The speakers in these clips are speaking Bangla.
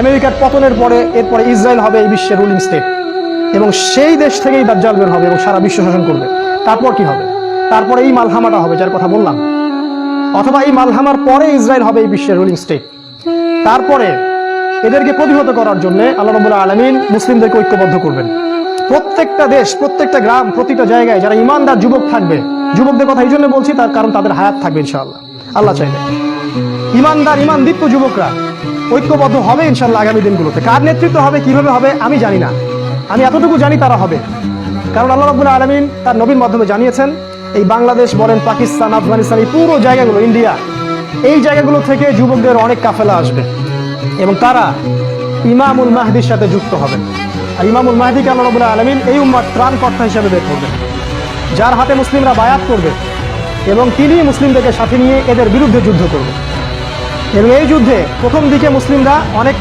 আমেরিকার পতনের পরে, এরপরে ইসরায়েল হবে এই বিশ্বের রুলিং স্টেট এবং সেই দেশ থেকেই দাজ্জাল বের হবে এবং সারা বিশ্ব শাসন করবে। তারপর কি হবে? তারপরে এই মালহামাটা হবে, যার কথা বললাম। অথবা এই মালহামার পরে ইসরায়েল হবে এই বিশ্বের রুলিং স্টেট তারপরে এদেরকে প্রতিহত করার জন্য আল্লাহ রবুল্লাহ আলমিন মুসলিমদেরকে ঐক্যবদ্ধ করবেন। প্রত্যেকটা দেশ, প্রত্যেকটা গ্রাম, প্রতিটা জায়গায় যারা ইমানদার যুবক থাকবে, যুবকদের কথা এই জন্য বলছি, তার কারণ তাদের হায়াত থাকবে ইনশাআল্লাহ। আল্লাহ চাইলে। ইমানদার ইমান দীপ্ত যুবকরা ঐক্যবদ্ধ হবে ইনশাল্লাহ আগামী দিনগুলোতে। কার নেতৃত্ব হবে, কীভাবে হবে, আমি জানি না। আমি এতটুকু জানি তারা হবে। কারণ আল্লাহ রাবুল্লাহ আলমিন তার নবীর মাধ্যমে জানিয়েছেন, এই বাংলাদেশ বলেন, পাকিস্তান, আফগানিস্তান, এই পুরো জায়গাগুলো, ইন্ডিয়া, এই জায়গাগুলো থেকে যুবকদের অনেক কাফেলা আসবে। এবং তারা ইমামুল মাহদির সাথে যুক্ত হবে। আর ইমামুল মাহদিকে আল্লাহ রবুল্লাহ আলমিন এই উম্মার ত্রাণকর্তা হিসেবে বের করবেন যার হাতে মুসলিমরা বায়াত করবে এবং তিনি মুসলিমদেরকে সাথে নিয়ে এদের বিরুদ্ধে যুদ্ধ করবে। এবং এই যুদ্ধে প্রথম দিকে মুসলিমরা অনেক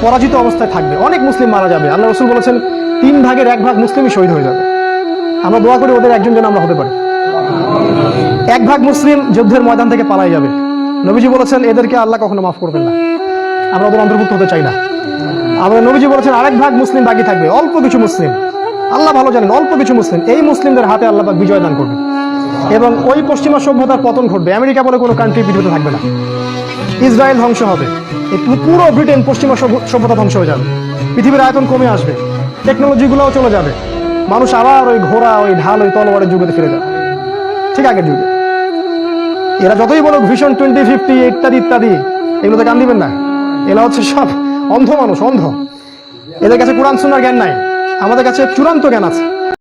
পরাজিত অবস্থায় থাকবে। অনেক মুসলিম মারা যাবে। আল্লাহ রসুল বলেছেন, তিন ভাগের এক ভাগ মুসলিমই শহীদ হয়ে যাবে। আমরা দোয়া করি ওদের একজন যেন আমরা হতে পারি। এক ভাগ মুসলিম যুদ্ধের ময়দান থেকে পালাই যাবে। নবীজি বলেছেন, এদেরকে আল্লাহ কখনো মাফ করবেন না। আমরা ওদের অন্তর্ভুক্ত হতে চাই না। আমাদের নবীজি বলেছেন, আরেক ভাগ মুসলিম বাকি থাকবে। অল্প কিছু মুসলিম। আল্লাহ ভালো জানেন, অল্প কিছু মুসলিম। এই মুসলিমদের হাতে আল্লাহ বিজয় দান করবে এবং ওই পশ্চিমা সভ্যতার পতন ঘটবে। আমেরিকা বলে কোনো কান্ট্রি পৃথিবীতে থাকবে না। ইসরায়েল ধ্বংস হবে। পুরো ব্রিটেন পশ্চিমা সভ্যতা ধ্বংস হয়ে যাবে। পৃথিবীর আয়তন কমে আসবে। টেকনোলজিগুলোও চলে যাবে। মানুষ আবার ওই ঘোড়া, ওই ঢাল, ওই তলোয়ারের যুগেতে ফিরে যাবে। ঠিক আগের যুগে। এরা যতই বলো ভিশন টোয়েন্টি ফিফটি ইত্যাদি ইত্যাদি এগুলোতে কান দিবেন না। এরা হচ্ছে সব অন্ধ মানুষ, অন্ধ। এদের কাছে কোরআন শোনার জ্ঞান নাই। আমাদের কাছে চূড়ান্ত জ্ঞান আছে।